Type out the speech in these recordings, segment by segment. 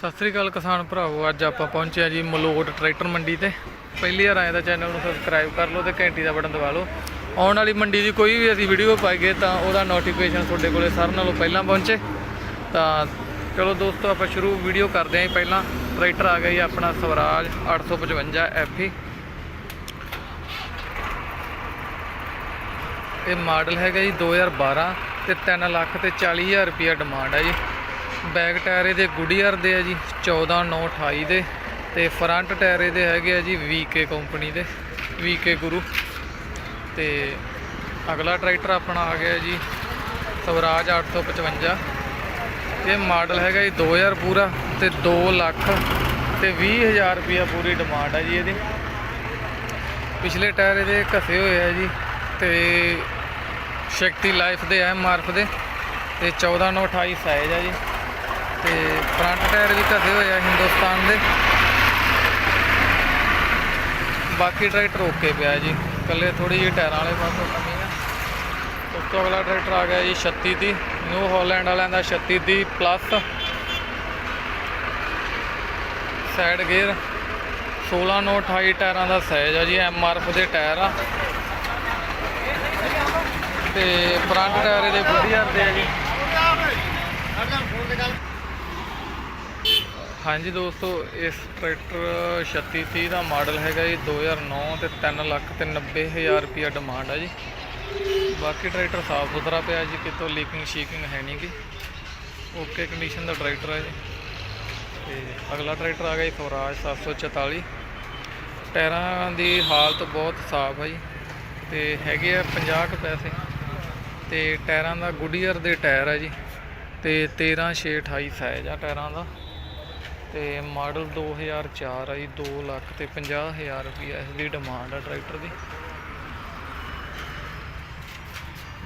ਸਤਿ ਸ੍ਰੀ ਅਕਾਲ ਕਿਸਾਨ ਭਰਾਵੋ, ਅੱਜ ਆਪਾਂ ਪਹੁੰਚੇ ਆ ਜੀ ਮਲੋਟ ਟਰੈਕਟਰ ਮੰਡੀ ਤੇ। ਪਹਿਲੀ ਵਾਰ ਆਏ ਤਾਂ ਚੈਨਲ ਨੂੰ ਸਬਸਕ੍ਰਾਈਬ ਕਰ ਲਓ ਤੇ ਘੰਟੀ ਦਾ ਬਟਨ ਦਬਾ ਲਓ। ਆਉਣ ਵਾਲੀ ਮੰਡੀ ਦੀ ਕੋਈ ਵੀ ਅਸੀਂ ਵੀਡੀਓ ਪਾਈਏ ਤਾਂ ਉਹਦਾ ਨੋਟੀਫਿਕੇਸ਼ਨ ਤੁਹਾਡੇ ਕੋਲੇ ਸਾਰਿਆਂ ਨਾਲੋਂ ਪਹਿਲਾਂ ਪਹੁੰਚੇ। ਤਾਂ ਚਲੋ ਦੋਸਤੋ, ਆਪਾਂ ਸ਼ੁਰੂ ਵੀਡੀਓ ਕਰਦੇ ਹਾਂ ਜੀ ਪਹਿਲਾਂ। ਟਰੈਕਟਰ ਆ ਗਿਆ ਜੀ ਆਪਣਾ ਸਵਰਾਜ 855 ਐਫਈ ਇਹ ਮਾਡਲ ਹੈਗਾ ਜੀ 2012 ਤੇ 3 ਲੱਖ ਤੇ 40000 ਰੁਪਿਆ ਡਿਮਾਂਡ ਹੈ ਜੀ। ਬੈਕ ਟਾਇਰ ਇਹਦੇ ਗੁਡੀਅਰ ਦੇ ਆ ਜੀ 14928 ਦੇ ਤੇ ਫਰੰਟ ਟਾਇਰ ਇਹਦੇ ਹੈਗੇ ਆ ਜੀ ਵੀਕੇ ਕੰਪਨੀ ਦੇ, ਵੀਕੇ ਗੁਰੂ। ਤੇ ਅਗਲਾ ਟਰੈਕਟਰ ਆਪਣਾ ਆ ਗਿਆ ਜੀ, ਸਵਰਾਜ 855 ਇਹ ਮਾਡਲ ਹੈਗਾ ਜੀ 2000 ਪੂਰਾ ਤੇ 2 ਲੱਖ ਤੇ 20000 ਰੁਪਿਆ ਪੂਰੀ ਡਿਮਾਂਡ ਹੈ ਜੀ ਇਹਦੀ। ਪਿਛਲੇ ਟਾਇਰ ਇਹਦੇ ਘਸੇ ਹੋਏ ਆ ਜੀ ਤੇ ਸ਼ਕਤੀ ਲਾਈਫ ਦੇ, ਐਮ ਮਾਰਫ ਦੇ ਤੇ 14928 ਸਾਈਜ਼ ਆ ਜੀ। ਤੇ ਫਰੰਟ ਟਾਇਰ ਵੀ ਘਸੇ ਹੋਏ ਆ ਹਿੰਦੁਸਤਾਨ ਦੇ। ਬਾਕੀ ਟਰੈਕਟਰ ਓਕੇ ਪਿਆ ਜੀ। ਕੱਲੇ ਥੋੜੀ ਜਿਹੀ ਟਾਇਰਾਂ ਵਾਲੇ ਪਾਸੋਂ ਕਮੀ ਆ। ਉਸ ਤੋਂ ਅਗਲਾ ਟਰੈਕਟਰ ਆ ਗਿਆ ਜੀ 36 ਦੀ ਨਿਊ ਹਾਲੈਂਡ ਵਾਲਿਆਂ ਦਾ 36 ਦੀ ਪਲੱਸ ਸਾਈਡ ਗੇਅਰ 16 ਨੋ 28 ਟਾਇਰਾਂ ਦਾ ਸਾਈਜ਼ ਆ ਜੀ ਐਮਆਰਐਫ ਦੇ ਟਾਇਰ ਆ। ਤੇ ਫਰੰਟ ਟਾਇਰ ਇਹਦੇ ਵਧੀਆ ਦੇ ਆ ਜੀ। ਹਾਂਜੀ ਦੋਸਤੋ, ਇਸ ਟਰੈਕਟਰ 3630 ਦਾ ਮਾਡਲ ਹੈਗਾ ਜੀ 2009 ਤੇ 3 ਲੱਖ ਤੇ 90 ਹਜ਼ਾਰ ਰੁਪਿਆ ਡਿਮਾਂਡ ਹੈ ਜੀ। ਬਾਕੀ ਟਰੈਕਟਰ ਸਾਫ਼ ਸੁਥਰਾ ਪਿਆ ਜੀ, ਕਿਤੋਂ ਲੀਕਿੰਗ ਸ਼ੀਕਿੰਗ ਹੈ ਨਹੀਂ ਗੀ। ਓਕੇ ਕੰਡੀਸ਼ਨ ਦਾ ਟਰੈਕਟਰ ਹੈ ਜੀ। ਤੇ ਅਗਲਾ ਟਰੈਕਟਰ ਆ ਗਿਆ ਜੀ, ਸਵਰਾਜ 744 ਟਾਇਰਾਂ ਦੀ ਹਾਲਤ ਬਹੁਤ ਸਾਫ਼ ਹੈ ਜੀ, ਤੇ ਹੈਗੇ ਆ 50 ਕੁ ਪੈਸੇ। ਤੇ ਟਾਇਰਾਂ ਦਾ ਗੁੱਡੀਅਰ ਦੇ ਟਾਇਰ ਹੈ ਜੀ, ਤੇ 13 6 28 ਸਾਈਜ਼ ਆ ਟਾਇਰਾਂ ਦਾ। ਤੇ ਮਾਡਲ 2004 ਆ ਜੀ 2 ਲੱਖ ਤੇ 50000 ਰੁਪਈਆ ਇਸ ਦੀ ਡਿਮਾਂਡ ਆ ਟਰੈਕਟਰ ਦੀ।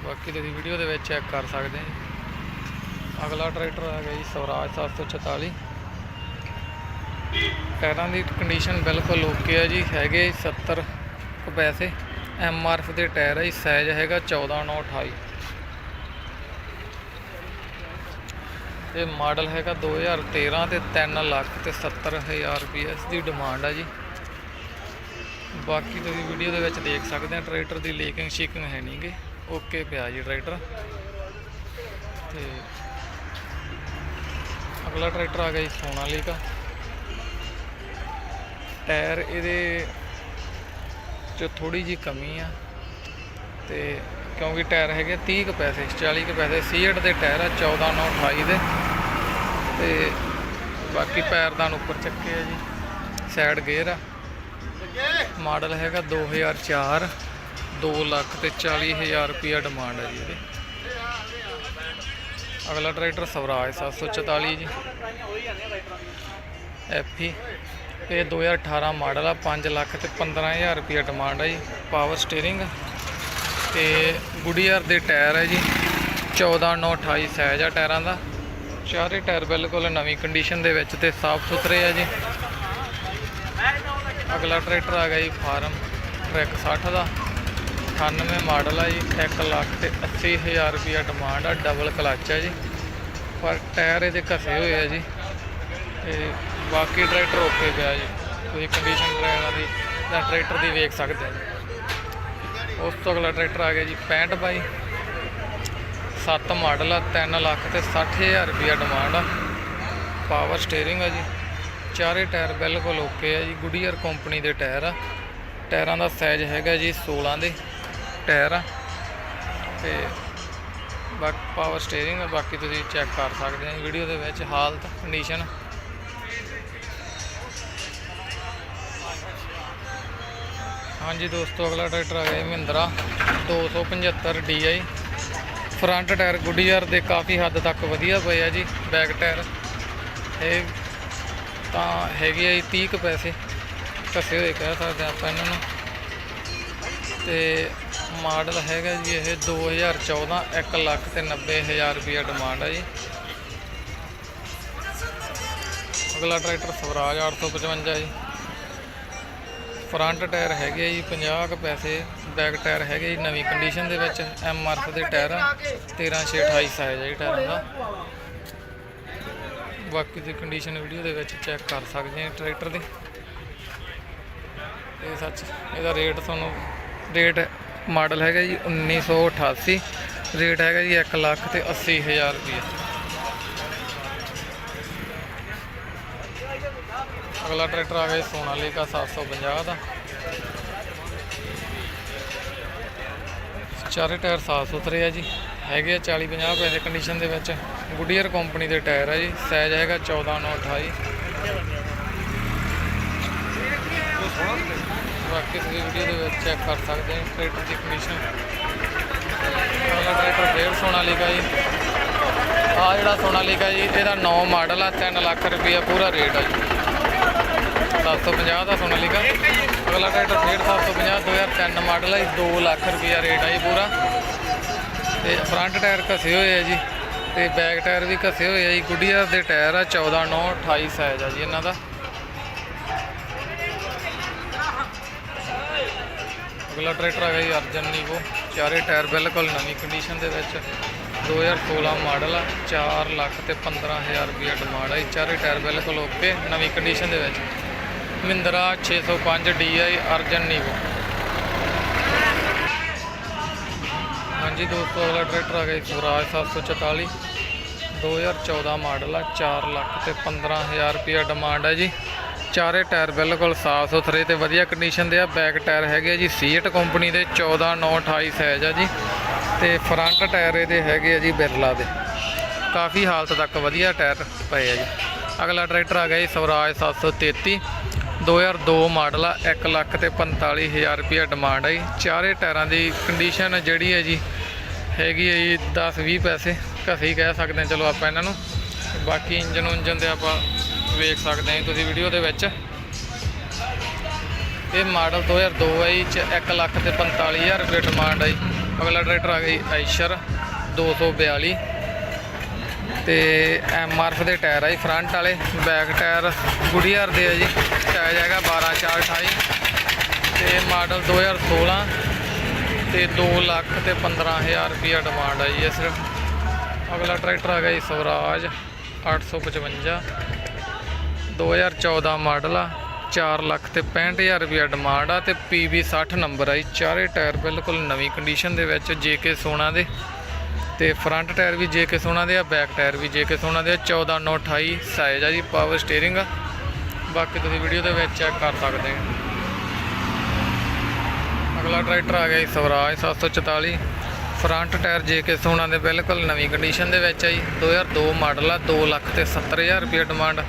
ਬਾਕੀ ਤੁਸੀਂ ਵੀਡੀਓ ਦੇ ਵਿੱਚ ਚੈੱਕ ਕਰ ਸਕਦੇ ਹੋ। ਅਗਲਾ ਟਰੈਕਟਰ ਆ ਗਿਆ ਜੀ, ਸਵਰਾਜ 744 ਟਾਇਰਾਂ ਦੀ ਕੰਡੀਸ਼ਨ ਬਿਲਕੁਲ ਓਕੇ ਆ ਜੀ, ਹੈਗੇ 70 ਕੁ ਪੈਸੇ। ਐਮ ਆਰ ਐਫ ਦੇ ਟਾਇਰ ਆ ਜੀ ਸਾਈਜ਼ ਹੈਗਾ 14 9 28 ਇਹ ਮਾਡਲ ਹੈਗਾ 2013 ਤੇ 3 ਲੱਖ ਤੇ 70 ਹਜ਼ਾਰ ਰੁਪਏ ਇਸ ਦੀ ਡਿਮਾਂਡ ਆ ਜੀ। ਬਾਕੀ ਤੁਸੀਂ ਵੀਡੀਓ ਦੇ ਵਿੱਚ ਦੇਖ ਸਕਦੇ ਆ ਟਰੈਕਟਰ ਦੀ ਲੀਕਿੰਗ ਸ਼ੀਕਿੰਗ ਹੈ ਨਹੀਂਗੇ ਓਕੇ ਪਿਆ ਜੀ ਟਰੈਕਟਰ ਤੇ ਅਗਲਾ ਟਰੈਕਟਰ ਆ ਗਿਆ ਜੀ ਸੋਨਾਲੀਕਾ ਟਾਇਰ ਇਹਦੇ ਚ ਥੋੜੀ ਜੀ ਕਮੀ ਆ। ਤੇ ਕਿਉਂਕਿ ਟਾਇਰ ਹੈਗੇ 30 ਕੁ ਪੈਸੇ 40 ਕੁ ਪੈਸੇ। ਸੀਟ ਦੇ ਟਾਇਰ ਆ 14 9 28 ਦੇ। ਤੇ ਬਾਕੀ ਪੈਰਦਾਨ ਉੱਪਰ ਚੱਕੇ ਆ ਜੀ। ਸਾਈਡ ਗੇਅਰ ਆ। ਮਾਡਲ ਹੈਗਾ 2004 2 ਲੱਖ ਤੇ 40 ਹਜ਼ਾਰ ਰੁਪਿਆ ਡਿਮਾਂਡ ਹੈ ਜੀ ਇਹਦੇ। ਅਗਲਾ ਟਰੈਕਟਰ ਸਵਰਾਜ 744 ਜੀ। ਐਫੀ ਇਹ 2018 ਮਾਡਲ ਆ 5 ਲੱਖ ਤੇ 15000 ਰੁਪਿਆ ਡਿਮਾਂਡ ਹੈ ਜੀ। ਪਾਵਰ ਸਟੀਅਰਿੰਗ ਤੇ ਗੁਡੀਅਰ ਦੇ ਟਾਇਰ ਹੈ ਜੀ। 14 9 28 ਸਾਈਜ਼ ਆ ਟਾਇਰਾਂ ਦਾ। ਚਾਰੇ ਟਾਇਰ ਬਿਲਕੁਲ ਨਵੀਂ ਕੰਡੀਸ਼ਨ ਦੇ ਵਿੱਚ ਤੇ ਸਾਫ਼ ਸੁਥਰੇ ਆ ਜੀ। ਅਗਲਾ ਟਰੈਕਟਰ ਆ ਗਿਆ ਜੀ ਫਾਰਮ ਟਰੈਕ 60 ਦਾ। 98 ਮਾਡਲ ਆ ਜੀ 1 ਲੱਖ ਤੇ 80000 ਰੁਪਿਆ ਡਿਮਾਂਡ ਆ ਡਬਲ ਕਲਚ ਆ ਜੀ। ਪਰ ਟਾਇਰ ਇਹਦੇ ਘਸੇ ਹੋਏ ਆ ਜੀ। ਤੇ ਬਾਕੀ ਟਰੈਕਟਰ ਓਕੇ ਪਿਆ ਜੀ। ਤੁਸੀਂ ਕੰਡੀਸ਼ਨ ਟਰੈਕਟਰ ਦੀ ਜਾਂ ਟਰੈਕਟਰ ਦੀ ਵੇਖ ਸਕਦੇ ਆ ਜੀ ਉਸ ਤੋਂ ਅਗਲਾ ਟਰੈਕਟਰ ਆ ਗਿਆ ਜੀ 65 ਬਾਈ। 7 ਮਾਡਲ ਆ 3 ਲੱਖ ਤੇ 60000 ਰੁਪਿਆ ਡਿਮਾਂਡ ਆ। ਪਾਵਰ ਸਟੀਅਰਿੰਗ ਆ ਜੀ। ਚਾਰੇ ਟਾਇਰ ਬਿਲਕੁਲ ਓਕੇ ਆ ਜੀ। ਗੁਡੀਅਰ ਕੰਪਨੀ ਦੇ ਟਾਇਰ ਆ। ਟਾਇਰਾਂ ਦਾ ਸਾਈਜ਼ ਹੈਗਾ ਜੀ 16 ਦੇ ਟਾਇਰ ਆ। ਤੇ ਬਾਕੀ ਪਾਵਰ ਸਟੀਅਰਿੰਗ ਆ। ਬਾਕੀ ਤੁਸੀਂ ਚੈੱਕ ਕਰ ਸਕਦੇ ਆ ਵੀਡੀਓ ਦੇ ਵਿੱਚ ਹਾਲਤ ਕੰਡੀਸ਼ਨ ਹਾਂਜੀ ਦੋਸਤੋ, ਅਗਲਾ ਟਰੈਕਟਰ ਆ ਗਿਆ ਜੀ Mahindra 275 DI front tyre Goodyear ਦੇ ਕਾਫੀ ਹੱਦ ਤੱਕ ਵਧੀਆ ਪਏ ਆ ਜੀ, ਬੈਕ ਟਾਇਰ। ਇਹ ਤਾਂ ਹੈਗੇ ਆ ਜੀ 30 ਕੁ ਪੈਸੇ। ਘਸੇ ਹੋਏ ਕਹਿ ਸਕਦੇ ਆਪਾਂ ਇਹਨਾਂ ਨੂੰ। ਤੇ ਮਾਡਲ ਹੈਗਾ ਜੀ ਇਹ 2014 1 ਲੱਖ ਤੇ 90 ਹਜ਼ਾਰ ਰੁਪਇਆ ਡਿਮਾਂਡ ਹੈ ਜੀ। ਅਗਲਾ ਟਰੈਕਟਰ ਸਵਰਾਜ 855 ਜੀ। ਫਰੰਟ ਟਾਇਰ ਹੈਗੇ ਆ ਜੀ 50 ਕੁ ਪੈਸੇ, ਬੈਕ ਟਾਇਰ ਹੈਗੇ ਜੀ, ਨਵੀਂ ਕੰਡੀਸ਼ਨ ਦੇ ਵਿੱਚ ਐਮ ਆਰ ਦੇ ਟਾਇਰ ਆ 13 6 28 ਸਾਈਜ਼ ਹੈ ਜੀ ਟਾਇਰਾਂ ਦਾ। ਬਾਕੀ ਦੀ ਕੰਡੀਸ਼ਨ ਵੀਡੀਓ ਦੇ ਵਿੱਚ ਚੈੱਕ ਕਰ ਸਕਦੇ ਆ ਟਰੈਕਟਰ ਦੀ। ਇਹ ਸੱਚ, ਇਹਦਾ ਰੇਟ ਤੁਹਾਨੂੰ ਰੇਟ ਮਾਡਲ ਹੈਗਾ ਜੀ 1988 ਰੇਟ ਹੈਗਾ ਜੀ 1 ਲੱਖ ਤੇ 80 ਹਜ਼ਾਰ ਰੁਪਏ ਅਗਲਾ ਟਰੈਕਟਰ ਆ ਗਿਆ ਜੀ ਸੋਨਾਲੀਕਾ 750 ਦਾ। ਚਾਰੇ ਟਾਇਰ ਸਾਫ਼ ਸੁਥਰੇ ਆ ਜੀ। ਹੈਗੇ ਆ 40 50 ਪੈਸੇ ਕੰਡੀਸ਼ਨ ਦੇ ਵਿੱਚ। ਗੁੱਡੀਅਰ ਕੰਪਨੀ ਦੇ ਟਾਇਰ ਆ ਜੀ। ਸਾਈਜ਼ ਹੈਗਾ 14 9 28 ਬਾਕੀ ਤੁਸੀਂ ਵੀਡੀਓ ਦੇ ਵਿੱਚ ਚੈੱਕ ਕਰ ਸਕਦੇ ਹੋ ਟਰੈਕਟਰ ਦੀ ਕੰਡੀਸ਼ਨ ਅਗਲਾ ਟਰੈਕਟਰ ਫੇਰ ਸੋਨਾਲੀਕਾ ਜੀ। ਆ ਜਿਹੜਾ ਸੋਨਾਲੀਕਾ ਜੀ, ਇਹਦਾ 9 ਮਾਡਲ ਆ 3 ਲੱਖ ਰੁਪਈਆ ਪੂਰਾ ਰੇਟ ਆ ਜੀ। 750 ਦਾ ਸੋਨਾਲੀਕਾ ਅਗਲਾ ਟਰੈਕਟਰ ਫੇਰ 750 2003 ਮਾਡਲ ਹੈ 2 ਲੱਖ ਰੁਪਈਆ ਰੇਟ ਆ ਜੀ ਪੂਰਾ। ਤੇ ਫਰੰਟ ਟਾਇਰ ਘਸੇ ਹੋਏ ਆ ਜੀ, ਤੇ ਬੈਕ ਟਾਇਰ ਵੀ ਘਸੇ ਹੋਏ ਆ ਜੀ। ਗੁੱਡੀਆ ਦੇ ਟਾਇਰ ਆ 14 9 28 ਸਾਈਜ਼ ਆ ਜੀ ਇਹਨਾਂ ਦਾ। ਅਗਲਾ ਟਰੈਕਟਰ ਆ ਗਿਆ ਜੀ ਅਰਜਨ ਨੀਵੋ ਚਾਰੇ ਟਾਇਰ ਬਿਲਕੁਲ ਨਵੀਂ ਕੰਡੀਸ਼ਨ ਦੇ ਵਿੱਚ। 2016 ਮਾਡਲ ਆ 4 ਲੱਖ ਤੇ 15000 ਰੁਪਏ ਡਿਮਾਂਡ ਆ ਜੀ। ਚਾਰੇ ਟਾਇਰ ਬਿਲਕੁਲ ਓਕੇ ਨਵੀਂ ਕੰਡੀਸ਼ਨ ਦੇ ਵਿੱਚ। ਮਹਿੰਦਰਾ 605 DI ਅਰਜਨ ਨੀਵੋ। ਹਾਂਜੀ, ਦੋਸਤੋ, ਅਗਲਾ ਟਰੈਕਟਰ ਆ ਗਿਆ ਜੀ ਸਵਰਾਜ 744 2014 ਮਾਡਲ ਆ 4 ਲੱਖ ਤੇ 15000 ਰੁਪਏ ਡਿਮਾਂਡ ਹੈ ਜੀ। ਚਾਰੇ ਟਾਇਰ ਬਿਲਕੁਲ ਸਾਫ਼ ਸੁਥਰੇ ਤੇ ਵਧੀਆ ਕੰਡੀਸ਼ਨ ਦੇ ਆ। ਬੈਕ ਟਾਇਰ ਹੈਗੇ ਆ ਜੀ, ਸੀਟ ਕੰਪਨੀ ਦੇ 14 9 28 ਸਾਈਜ਼ ਆ ਜੀ। ਤੇ ਫਰੰਟ ਟਾਇਰ ਇਹਦੇ ਹੈਗੇ ਆ ਜੀ ਬਿਰਲਾ ਦੇ। ਕਾਫੀ ਹਾਲਤ ਤੱਕ ਵਧੀਆ ਟਾਇਰ ਪਏ ਆ ਜੀ। ਅਗਲਾ ਟਰੈਕਟਰ ਆ ਗਿਆ ਜੀ ਸਵਰਾਜ 733 2002 ਮਾਡਲ ਆ 1 ਲੱਖ ਤੇ 45000 ਰੁਪਏ ਡਿਮਾਂਡ ਹੈ ਜੀ। ਚਾਰੇ ਟਾਇਰਾਂ ਦੀ ਕੰਡੀਸ਼ਨ ਜਿਹੜੀ ਹੈ ਜੀ, ਹੈਗੀ ਹੈ ਜੀ 10 20 ਪੈਸੇ, ਘਸੀ ਕਹਿ ਸਕਦੇ ਹਾਂ ਚਲੋ ਆਪਾਂ ਇਹਨਾਂ ਨੂੰ। ਬਾਕੀ ਇੰਜਨ ਉਂਜਨ ਤੇ ਆਪਾਂ ਵੇਖ ਸਕਦੇ ਹਾਂ ਤੁਸੀਂ ਵੀਡੀਓ ਦੇ ਵਿੱਚ। ਇਹ ਮਾਡਲ 2002 ਹੈ ਜੀ, ਚ 1 ਲੱਖ ਤੇ 45000 ਰੁਪਏ ਡਿਮਾਂਡ ਹੈ ਜੀ। ਅਗਲਾ ਟਰੈਕਟਰ ਆ ਗਿਆ ਜੀ ਆਈਸ਼ਰ 242 ਤੇ ਐਮਆਰਐਫ ਦੇ ਟਾਇਰ ਆ ਜੀ, ਫਰੰਟ ਵਾਲੇ, ਬੈਕ ਟਾਇਰ ਗੁਡੀਅਰ ਦੇ ਆ ਜੀ। ਟਾਇਰ ਹੈਗਾ 12 4 28 ਤੇ ਮਾਡਲ 2016 ਤੇ 2 ਲੱਖ ਤੇ 15000 ਰੁਪਿਆ ਡਿਮਾਂਡ ਆ ਜੀ ਇਹ ਸਿਰਫ। ਅਗਲਾ ਟਰੈਕਟਰ ਆ ਗਿਆ ਜੀ ਸਵਰਾਜ 855 2014 ਮਾਡਲ ਆ 4 ਲੱਖ ਤੇ 65000 ਰੁਪਿਆ ਡਿਮਾਂਡ ਆ ਤੇ PB 60 ਨੰਬਰ ਆ ਜੀ। ਚਾਰੇ ਟਾਇਰ ਬਿਲਕੁਲ ਨਵੀਂ ਕੰਡੀਸ਼ਨ ਦੇ ਵਿੱਚ JK ਸੋਨਾ ਦੇ। ਤੇ ਫਰੰਟ ਟਾਇਰ ਵੀ JK ਸੋਨਾ ਦੇ ਆ ਬੈਕ ਟਾਇਰ ਵੀ JK ਸੋਨਾ ਦੇ ਆ 14 9 28 ਸਾਈਜ਼ ਆ ਜੀ ਪਾਵਰ ਸਟੀਅਰਿੰਗ ਆ ਬਾਕੀ ਤੁਸੀਂ ਵੀਡੀਓ ਦੇ ਵਿੱਚ ਚੈੱਕ ਕਰ ਸਕਦੇ ਹੋ। ਅਗਲਾ ਟਰੈਕਟਰ ਆ ਗਿਆ ਜੀ, ਸਵਰਾਜ 744 ਫਰੰਟ ਟਾਇਰ JK ਸੋਨਾ ਦੇ, ਬਿਲਕੁਲ ਨਵੀਂ ਕੰਡੀਸ਼ਨ ਦੇ ਵਿੱਚ ਆ ਜੀ 2002 ਮਾਡਲ ਆ 2 ਲੱਖ ਤੇ 70000 ਰੁਪਏ ਡਿਮਾਂਡ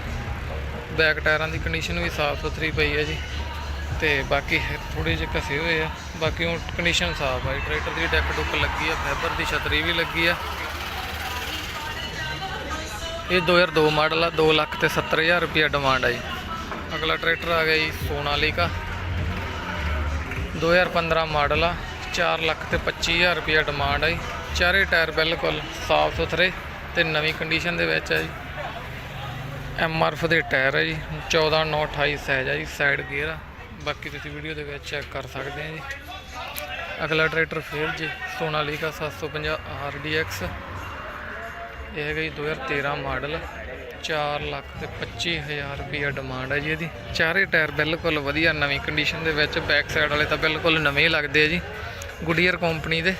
ਬੈਕ ਟਾਇਰਾਂ ਦੀ ਕੰਡੀਸ਼ਨ ਵੀ ਸਾਫ਼ ਸੁਥਰੀ ਪਈ ਹੈ ਜੀ। ਤੇ ਬਾਕੀ ਥੋੜੇ ਜਿਹੇ ਘਸੇ ਹੋਏ ਆ। ਬਾਕੀ ਹੁਣ ਕੰਡੀਸ਼ਨ ਸਾਫ਼ ਆ ਜੀ। ਟਰੈਕਟਰ ਦੀ ਡੈਕ ਡੁੱਕ ਲੱਗੀ ਆ ਫੈਬਰ ਦੀ ਛਤਰੀ ਵੀ ਲੱਗੀ ਆ। ਇਹ 2002 ਮਾਡਲ ਆ 2 ਲੱਖ ਤੇ 70000 ਰੁਪਏ ਡਿਮਾਂਡ ਆ ਜੀ। ਅਗਲਾ ਟਰੈਕਟਰ ਆ ਗਿਆ ਜੀ ਸੋਨਾਲੀਕਾ। 2015 ਮਾਡਲ ਆ 4 ਲੱਖ ਤੇ 25000 ਰੁਪਏ ਡਿਮਾਂਡ ਆ ਜੀ। ਚਾਰੇ ਟਾਇਰ ਬਿਲਕੁਲ ਸਾਫ਼ ਸੁਥਰੇ ਤੇ ਨਵੀਂ ਕੰਡੀਸ਼ਨ ਦੇ ਵਿੱਚ ਆ ਜੀ। ਐਮਆਰਐਫ ਦੇ ਟਾਇਰ ਆ ਜੀ। 14 9 28 ਸਾਈਜ਼ ਆ ਜੀ ਸਾਈਡ ਗੇਅਰ ਆ। ਬਾਕੀ ਤੁਸੀਂ ਵੀਡੀਓ ਦੇ ਵਿੱਚ ਚੈੱਕ ਕਰ ਸਕਦੇ ਆ ਜੀ। ਅਗਲਾ ਟਰੈਕਟਰ ਫੇਰ ਜੀ ਸੋਨਾਲੀਕਾ 750 RDX ਇਹ ਹੈਗਾ ਜੀ 2013 ਮਾਡਲ। 4 ਲੱਖ ਤੇ 25000 ਰੁਪਏ ਡਿਮਾਂਡ ਹੈ ਜੀ ਇਹਦੀ। ਚਾਰੇ ਟਾਇਰ ਬਿਲਕੁਲ ਵਧੀਆ, ਨਵੀਂ ਕੰਡੀਸ਼ਨ ਦੇ ਵਿੱਚ ਬੈਕ ਸਾਈਡ ਵਾਲੇ ਤਾਂ ਬਿਲਕੁਲ ਨਵੇਂ ਲੱਗਦੇ ਆ ਜੀ। ਗੁਡੀਅਰ ਕੰਪਨੀ ਦੇ।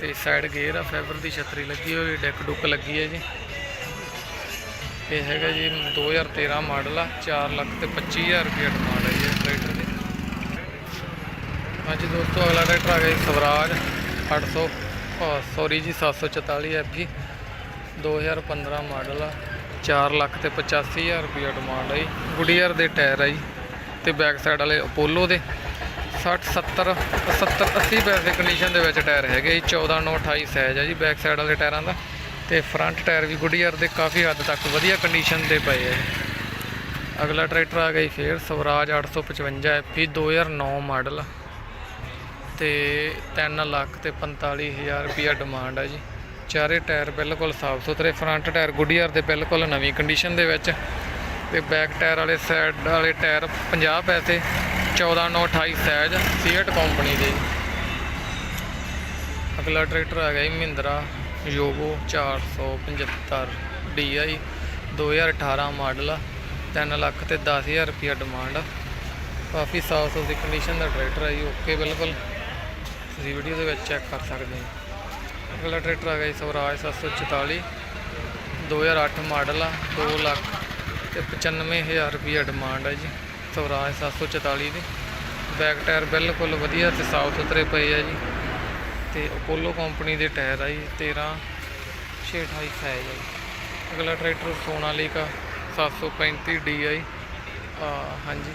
ਤੇ ਸਾਈਡ ਗੇਅਰ ਆ ਫਾਈਬਰ ਦੀ ਛਤਰੀ ਲੱਗੀ ਹੋਈ, ਡੈਕ ਡੁੱਕ ਲੱਗੀ ਹੈ ਜੀ। ਇਹ ਹੈਗਾ ਜੀ 2013 ਮਾਡਲ ਆ 4 ਲੱਖ ਤੇ 25000 ਰੁਪਏ ਡਿਮਾਂਡ ਹੈ ਜੀ ਇਸ ਟਰੈਕਟਰ ਦੀ। ਹਾਂਜੀ ਦੋਸਤੋ, ਅਗਲਾ ਟਰੈਕਟਰ ਆ ਗਿਆ ਜੀ ਸਵਰਾਜ 800 ਸੌਰੀ ਜੀ 744 ਐਫਜੀ 2015 ਮਾਡਲ ਆ 4 ਲੱਖ ਤੇ 85000 ਰੁਪਏ ਡਿਮਾਂਡ ਹੈ ਜੀ। ਗੁਡੀਅਰ ਦੇ ਟਾਇਰ ਆ ਜੀ ਤੇ ਬੈਕ ਸਾਈਡ ਵਾਲੇ ਅਪੋਲੋ ਦੇ। 60 70 70 80 ਪੈਸੇ ਕੰਡੀਸ਼ਨ ਦੇ ਵਿੱਚ ਟਾਇਰ ਹੈਗੇ ਜੀ 14 9 28 ਸਾਈਜ਼ ਆ ਜੀ ਬੈਕ ਸਾਈਡ ਵਾਲੇ ਟਾਇਰਾਂ ਦਾ। ਤੇ ਫਰੰਟ ਟਾਇਰ ਵੀ ਗੁੱਡੀਅਰ ਦੇ ਕਾਫੀ ਹੱਦ ਤੱਕ ਵਧੀਆ ਕੰਡੀਸ਼ਨ ਦੇ ਪਏ ਆ। ਜੀ ਅਗਲਾ ਟਰੈਕਟਰ ਆ ਗਿਆ ਜੀ ਫੇਰ, ਸਵਰਾਜ 855 ਐਫੀ 2009 ਮਾਡਲ ਤੇ 3 ਲੱਖ ਤੇ 45000 ਰੁਪਿਆ ਡਿਮਾਂਡ ਹੈ ਜੀ। ਚਾਰੇ ਟਾਇਰ ਬਿਲਕੁਲ ਸਾਫ਼ ਸੁਥਰੇ ਫਰੰਟ ਟਾਇਰ ਗੁੱਡੀਅਰ ਦੇ ਬਿਲਕੁਲ ਨਵੀਂ ਕੰਡੀਸ਼ਨ ਦੇ ਵਿੱਚ। ਤੇ ਬੈਕ ਟਾਇਰ ਵਾਲੇ ਸਾਈਡ ਵਾਲੇ ਟਾਇਰ 50 ਪੈਸੇ 14 9 28 ਸਾਈਜ਼ ਸੀਟ ਕੰਪਨੀ ਦੇ। ਅਗਲਾ ਟਰੈਕਟਰ ਆ ਗਿਆ ਜੀ ਮਹਿੰਦਰਾ। ਯੋਗੋ 475 DI 2018 ਮਾਡਲ ਆ 3 ਲੱਖ ਤੇ 10000 ਰੁਪਿਆ ਡਿਮਾਂਡ ਆ ਕਾਫੀ ਸਾਫ਼ ਸੁਥਰੀ ਕੰਡੀਸ਼ਨ ਦਾ ਟਰੈਕਟਰ ਹੈ ਜੀ ਓਕੇ ਬਿਲਕੁਲ। ਤੁਸੀਂ ਵੀਡੀਓ ਦੇ ਵਿੱਚ ਚੈੱਕ ਕਰ ਸਕਦੇ ਹੋ। ਅਗਲਾ ਟਰੈਕਟਰ ਆ ਗਿਆ ਜੀ, ਸਵਰਾਜ 744 2008 ਮਾਡਲ ਆ 2 ਲੱਖ ਤੇ 95000 ਰੁਪਿਆ ਡਿਮਾਂਡ ਹੈ ਜੀ, ਸਵਰਾਜ 744 ਦੀ। ਬੈਕ ਟਾਇਰ ਬਿਲਕੁਲ ਵਧੀਆ ਤੇ ਸਾਫ਼ ਸੁਥਰੇ ਪਏ ਆ ਜੀ। ਤੇ ਅਪੋਲੋ ਕੰਪਨੀ ਦੇ ਟਾਇਰ ਆ ਜੀ 13 628 ਸਾਈਜ਼ ਆ ਜੀ ਅਗਲਾ ਟਰੈਕਟਰ ਸੋਨਾਲੀਕਾ 735 DI ਆ, ਹਾਂਜੀ।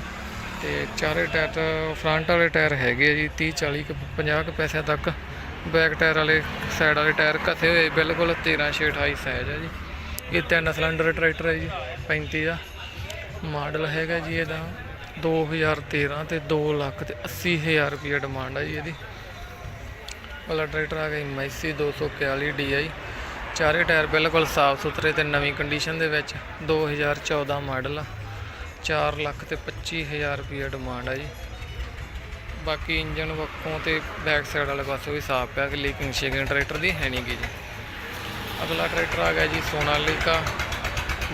ਤੇ ਚਾਰੇ ਟਾਇਰ ਫਰੰਟ ਵਾਲੇ ਟਾਇਰ ਹੈਗੇ ਆ ਜੀ 30 40 ਕੁ 50 ਕੁ ਪੈਸਿਆਂ ਤੱਕ। ਬੈਕ ਟਾਇਰ ਵਾਲੇ ਸਾਈਡ ਵਾਲੇ ਟਾਇਰ ਘਸੇ ਹੋਏ, ਬਿਲਕੁਲ 13 628 ਸਾਈਜ਼ ਹੈ ਜੀ। ਇਹ ਤਿੰਨ ਸਿਲੰਡਰ ਟਰੈਕਟਰ ਹੈ ਜੀ 35 ਦਾ। ਮਾਡਲ ਹੈਗਾ ਜੀ ਇਹਦਾ 2013 ਤੇ 2 ਲੱਖ ਤੇ 80000 ਰੁਪਏ ਡਿਮਾਂਡ ਆ ਜੀ ਇਹਦੀ। ਵਾਲਾ ਟਰੈਕਟਰ ਆ ਗਿਆ ਜੀ, ਮੈਸੀ 241 DI ਚਾਰੇ ਟਾਇਰ ਬਿਲਕੁਲ ਸਾਫ਼ ਸੁਥਰੇ ਤੇ ਨਵੀਂ ਕੰਡੀਸ਼ਨ ਦੇ ਵਿੱਚ 2014 ਮਾਡਲ ਆ। 4 ਲੱਖ ਤੇ 25000 ਰੁਪਏ ਡਿਮਾਂਡ ਆ ਜੀ। ਬਾਕੀ ਇੰਜਨ ਵੱਖੋਂ ਤੇ ਬੈਕ ਸਾਈਡ ਵਾਲੇ ਪਾਸੇ ਵੀ ਸਾਫ਼ ਪਿਆ ਕਿ ਲੀਕਿੰਗ ਸ਼ੇਕਿੰਗ ਟਰੈਕਟਰ ਦੀ ਹੈ ਨਹੀਂ ਗੀ ਜੀ। ਅਗਲਾ ਟਰੈਕਟਰ ਆ ਗਿਆ ਜੀ ਸੋਨਾਲੀਕਾ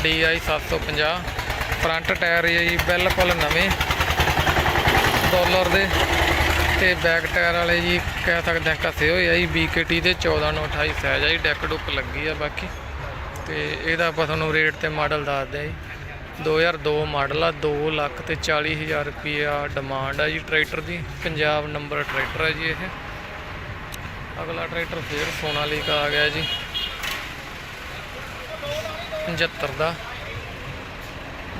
DI 750 ਫਰੰਟ ਟਾਇਰ ਹੈ ਜੀ, ਬਿਲਕੁਲ ਨਵੇਂ। ਡਾਲਰ ਦੇ ਤੇ ਬੈਕ ਟਾਇਰ ਵਾਲੇ ਜੀ ਕਹਿ ਸਕਦੇ ਆ ਘਸੇ ਹੋਏ ਆ ਜੀ BKT ਦੇ 14 ਨੂੰ 28 ਸਾਈਜ਼ ਆ ਜੀ, ਡੈਕ ਡੁੱਕ ਲੱਗੀ ਆ ਬਾਕੀ। ਤੇ ਇਹਦਾ ਆਪਾਂ ਤੁਹਾਨੂੰ ਰੇਟ ਤੇ ਮਾਡਲ ਦੱਸਦੇ ਆ ਜੀ। 2002 ਮਾਡਲ ਆ 2 ਲੱਖ ਤੇ 40 ਹਜ਼ਾਰ ਰੁਪਈਆ ਡਿਮਾਂਡ ਆ ਜੀ ਟਰੈਕਟਰ ਦੀ, ਪੰਜਾਬ ਨੰਬਰ ਟਰੈਕਟਰ ਹੈ ਜੀ ਇਹ। ਅਗਲਾ ਟਰੈਕਟਰ ਫੇਰ ਸੋਨਾਲੀਕਾ ਆ ਗਿਆ ਜੀ। 75 ਦਾ।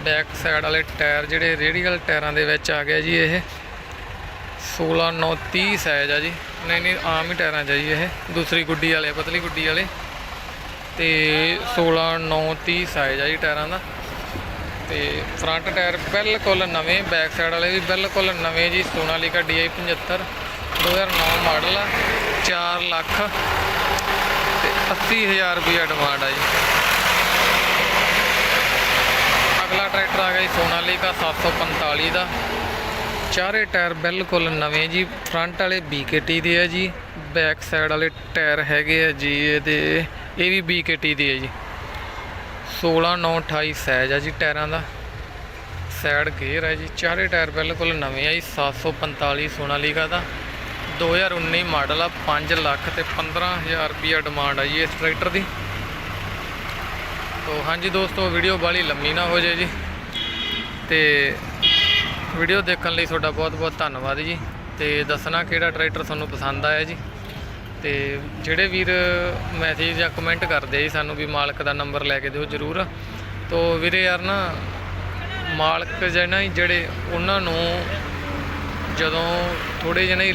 ਬੈਕ ਸਾਈਡ ਵਾਲੇ ਟਾਇਰ ਜਿਹੜੇ ਰੇਡੀਅਲ ਟਾਇਰਾਂ ਦੇ ਵਿੱਚ ਆ ਗਿਆ ਜੀ ਇਹ। 16 9 30 ਸਾਈਜ਼ ਆ ਜੀ। ਨਹੀਂ ਨਹੀਂ, ਆਮ ਹੀ ਟਾਇਰਾਂ 'ਚ ਜੀ ਇਹ। ਦੂਸਰੀ ਗੁੱਡੀ ਵਾਲੇ, ਪਤਲੀ ਗੁੱਡੀ ਵਾਲੇ। ਤੇ 16 9 30 ਸਾਈਜ਼ ਆ ਜੀ ਟਾਇਰਾਂ ਦਾ। ਤੇ ਫਰੰਟ ਟਾਇਰ ਬਿਲਕੁਲ ਨਵੇਂ ਬੈਕ ਸਾਈਡ ਵਾਲੇ ਵੀ ਬਿਲਕੁਲ ਨਵੇਂ ਜੀ। ਸੋਨਾਲੀਕਾ DI 75 2009 ਮਾਡਲ ਆ 4 ਲੱਖ ਤੇ 80000 ਰੁਪਏ ਡਿਮਾਂਡ ਆ ਜੀ। ਅਗਲਾ ਟਰੈਕਟਰ ਆ ਗਿਆ ਜੀ ਸੋਨਾਲੀਕਾ 745 ਦਾ। ਚਾਰੇ ਟਾਇਰ ਬਿਲਕੁਲ ਨਵੇਂ ਜੀ। ਫਰੰਟ ਵਾਲੇ BKT ਦੇ ਆ ਜੀ। ਬੈਕ ਸਾਈਡ ਵਾਲੇ ਟਾਇਰ ਹੈਗੇ ਆ ਜੀ ਇਹਦੇ। ਇਹ ਵੀ BKT ਦੇ ਆ ਜੀ। 16 9 28 ਸਾਈਜ਼ ਆ ਜੀ ਟਾਇਰਾਂ ਦਾ। ਸਾਈਡ ਗੇਅਰ ਹੈ ਜੀ। ਚਾਰੇ ਟਾਇਰ ਬਿਲਕੁਲ ਨਵੇਂ ਆ ਜੀ। 745 ਸੋਨਾਲੀਕਾ ਦਾ। 2019 ਮਾਡਲ ਆ। 5 ਲੱਖ ਤੇ 15000 ਰੁਪਿਆ ਡਿਮਾਂਡ ਆ ਜੀ ਇਸ ਟਰੈਕਟਰ ਦੀ। ਤੋ ਹਾਂਜੀ ਦੋਸਤੋ, ਵੀਡੀਓ ਬਾਲੀ ਲੰਮੀ ਨਾ ਹੋ ਜਾਏ ਜੀ। ਤੇ ਵੀਡੀਓ ਦੇਖਣ ਲਈ ਤੁਹਾਡਾ ਬਹੁਤ ਬਹੁਤ ਧੰਨਵਾਦ ਜੀ ਤੇ ਦੱਸਣਾ ਕਿਹੜਾ ਟਰੈਕਟਰ ਤੁਹਾਨੂੰ ਪਸੰਦ ਆਇਆ ਜੀ ਤੇ ਜਿਹੜੇ ਵੀਰ ਮੈਸੇਜ ਜਾਂ ਕਮੈਂਟ ਕਰਦੇ ਜੀ ਸਾਨੂੰ ਵੀ ਮਾਲਕ ਦਾ ਨੰਬਰ ਲੈ ਕੇ ਦਿਓ ਜਰੂਰ। ਤੋ ਵੀਰੇ ਯਾਰ ਨਾ ਮਾਲਕ ਜਿਹੜਾ ਜੀ ਜਿਹੜੇ ਉਹਨਾਂ ਨੂੰ ਜਦੋਂ ਥੋੜੇ ਜਿਹੇ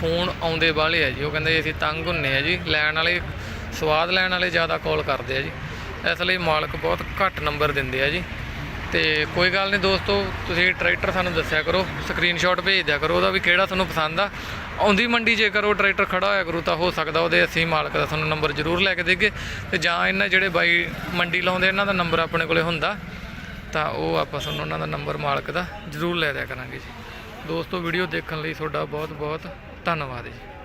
ਫੋਨ ਆਉਂਦੇ ਵਾਲੇ ਆ ਜੀ, ਉਹ ਕਹਿੰਦੇ ਅਸੀਂ ਤੰਗ ਹੁੰਨੇ ਆ ਜੀ, ਲੈਣ ਵਾਲੇ ਸਵਾਦ ਲੈਣ ਵਾਲੇ ਜ਼ਿਆਦਾ ਕਾਲ ਕਰਦੇ ਆ ਜੀ। ਇਸ ਲਈ ਮਾਲਕ ਬਹੁਤ ਘੱਟ ਨੰਬਰ ਦਿੰਦੇ ਆ ਜੀ। ਤੇ ਕੋਈ ਗੱਲ ਨਹੀਂ ਦੋਸਤੋ, ਤੁਸੀਂ ਟਰੈਕਟਰ ਸਾਨੂੰ ਦੱਸਿਆ ਕਰੋ ਸਕਰੀਨਸ਼ਾਟ ਭੇਜ ਦਿਆ ਕਰੋ, ਉਹਦਾ ਵੀ ਕਿਹੜਾ ਤੁਹਾਨੂੰ ਪਸੰਦ ਆ। ਆਉਂਦੀ ਮੰਡੀ ਜੇਕਰ ਉਹ ਟਰੈਕਟਰ ਖੜਾ ਹੋਇਆ ਕਰੂ ਤਾਂ ਹੋ ਸਕਦਾ ਉਹਦੇ ਅਸੀਂ ਮਾਲਕ ਦਾ ਤੁਹਾਨੂੰ ਨੰਬਰ ਜ਼ਰੂਰ ਲੈ ਕੇ ਦੇਗੇ ਤੇ ਜਾਂ ਇਹਨਾਂ ਜਿਹੜੇ ਬਾਈ ਮੰਡੀ ਲਾਉਂਦੇ ਇਹਨਾਂ ਦਾ ਨੰਬਰ ਆਪਣੇ ਕੋਲੇ ਹੁੰਦਾ। ਤਾਂ ਉਹ ਆਪਾਂ ਤੁਹਾਨੂੰ ਉਹਨਾਂ ਦਾ ਨੰਬਰ ਮਾਲਕ ਦਾ ਜ਼ਰੂਰ ਲੈ ਦਿਆ ਕਰਾਂਗੇ ਜੀ। ਦੋਸਤੋ ਵੀਡੀਓ ਦੇਖਣ ਲਈ ਤੁਹਾਡਾ ਬਹੁਤ ਬਹੁਤ ਧੰਨਵਾਦ ਜੀ।